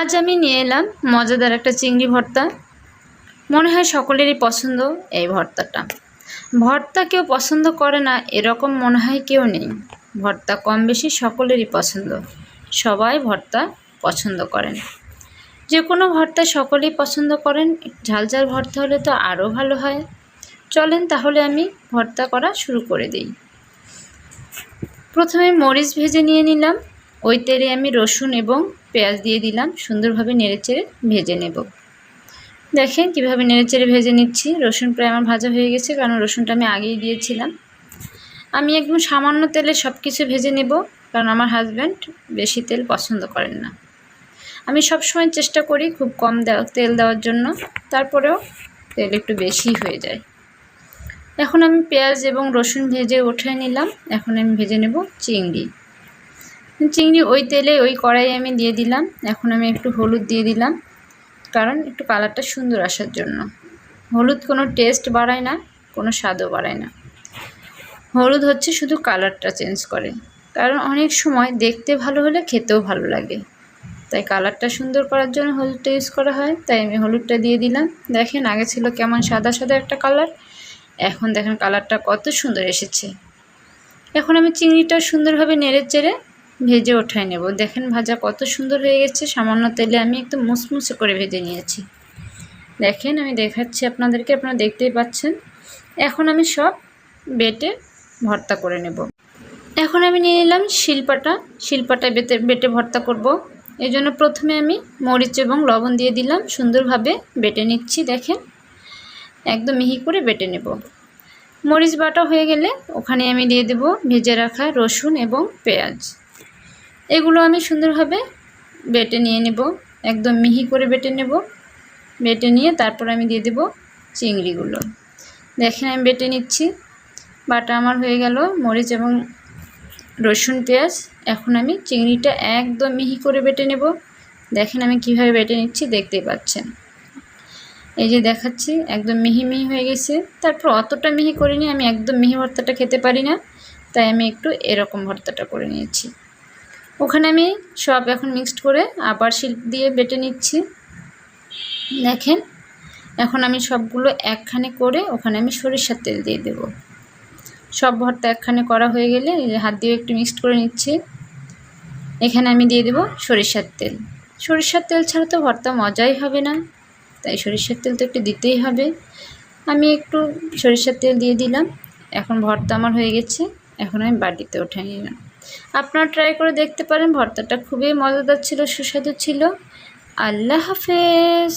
আজ আমি নিয়ে এলাম মজাদার একটা চিংড়ি ভর্তা। মনে হয় সকলেরই পছন্দ এই ভর্তাটা। ভর্তা কেউ পছন্দ করে না, এরকম মনে হয় কেউ নেই। ভর্তা কম বেশি সকলেরই পছন্দ। সবাই ভর্তা পছন্দ করেন। যে কোনো ভর্তা সকলেই পছন্দ করেন ঝাল ঝাল ভর্তা হলে তো আরও ভালো হয়। চলেন তাহলে আমি ভর্তা করা শুরু করে দিই। প্রথমে মরিচ ভেজে নিয়ে নিলাম। ওই তেলে আমি রসুন এবং পেঁয়াজ দিয়ে দিলাম, সুন্দরভাবে নেড়েচেড়ে ভেজে নেব। দেখেন কীভাবে নেড়েচেড়ে ভেজে নিচ্ছি। রসুন প্রায় আমার ভাজা হয়ে গেছে, কারণ রসুনটা আমি আগেই দিয়েছিলাম। আমি একদম সামান্য তেলে সব কিছু ভেজে নেব, কারণ আমার হাজব্যান্ড বেশি তেল পছন্দ করেন না। আমি সব সময় চেষ্টা করি খুব কম তেল দেওয়ার জন্য, তারপরেও তেল একটু বেশি হয়ে যায়। এখন আমি পেঁয়াজ এবং রসুন ভেজে উঠে নিলাম। এখন আমি ভেজে নেব চিংড়ি। চিংড়ি ওই তেলে ওই কড়াই আমি দিয়ে দিলাম। এখন আমি একটু হলুদ দিয়ে দিলাম। কারণ একটু কালারটা সুন্দর আসার জন্য। হলুদ কোনো টেস্ট বাড়ায় না, কোনো স্বাদও বাড়ায় না। হলুদ হচ্ছে শুধু কালারটা চেঞ্জ করে। কারণ অনেক সময় দেখতে ভালো হলে খেতেও ভালো লাগে। তাই কালারটা সুন্দর করার জন্য হলুদটা ইউজ করা হয়। তাই আমি হলুদটা দিয়ে দিলাম। দেখেন আগে ছিল কেমন সাদা সাদা একটা কালার, এখন দেখেন কালারটা কত সুন্দর এসেছে। এখন আমি চিংড়িটা সুন্দরভাবে নেড়ে চেড়ে ভেজে ওঠাই নেব। দেখেন ভাজা কত সুন্দর হয়ে গেছে। সামান্য তেলে আমি একদম মুসমুসে করে ভেজে নিয়েছি। দেখেন আমি দেখাচ্ছি আপনাদেরকে, আপনারা দেখতেই পাচ্ছেন। এখন আমি সব বেটে ভর্তা করে নেব। এখন আমি নিয়ে নিলাম শিলপাটা। শিলপাটা বেটে বেটে ভর্তা করব। এই জন্য প্রথমে আমি মরিচ এবং লবণ দিয়ে দিলাম। সুন্দরভাবে বেটে নিচ্ছি, দেখেন। একদম মিহি করে বেটে নেব। মরিচ বাটা হয়ে গেলে ওখানে আমি দিয়ে দেব ভেজে রাখা রসুন এবং পেঁয়াজ। এগুলো আমি সুন্দরভাবে বেটে নিয়ে নেব। একদম মিহি করে বেটে নেব। বেটে নিয়ে তারপর আমি দিয়ে দেব চিংড়িগুলো। দেখেন আমি বেটে নিচ্ছি। বাটা আমার হয়ে গেল, মরিচ এবং রসুন, পেঁয়াজ। এখন আমি চিংড়িটা একদম মিহি করে বেটে নেব। দেখেন আমি কীভাবে বেটে নিচ্ছি, দেখতেই পাচ্ছেন। এই যে দেখাচ্ছি, একদম মিহি মিহি হয়ে গেছে। তারপর অতটা মিহি করিনি, আমি একদম মিহি ভর্তাটা খেতে পারি না। তাই আমি একটু এরকম ভর্তাটা করে নিয়েছি। ওখানে আমি সব এখন মিক্সড করে আবার শিল্প দিয়ে বেটে নিচ্ছি। দেখেন, এখন আমি সবগুলো একখানে করে ওখানে আমি সরিষার তেল দিয়ে দেব। সব ভর্তা একখানে করা হয়ে গেলে হাত দিয়ে একটু মিক্সড করে নিচ্ছি। এখানে আমি দিয়ে দেব সরিষার তেল। সরিষার তেল ছাড়া তো ভর্তা মজাই হবে না, তাই সরিষার তেল তো একটু দিতেই হবে। আমি একটু সরিষার তেল দিয়ে দিলাম, এখন ভর্তা আমার হয়ে গেছে, এখন আমি বাটিতে উঠে নিলাম। আপনারা ট্রাই করে দেখতে পারেন ভর্তাটা খুবই মজাদার ছিল সুস্বাদু ছিল। আল্লাহ হাফেজ!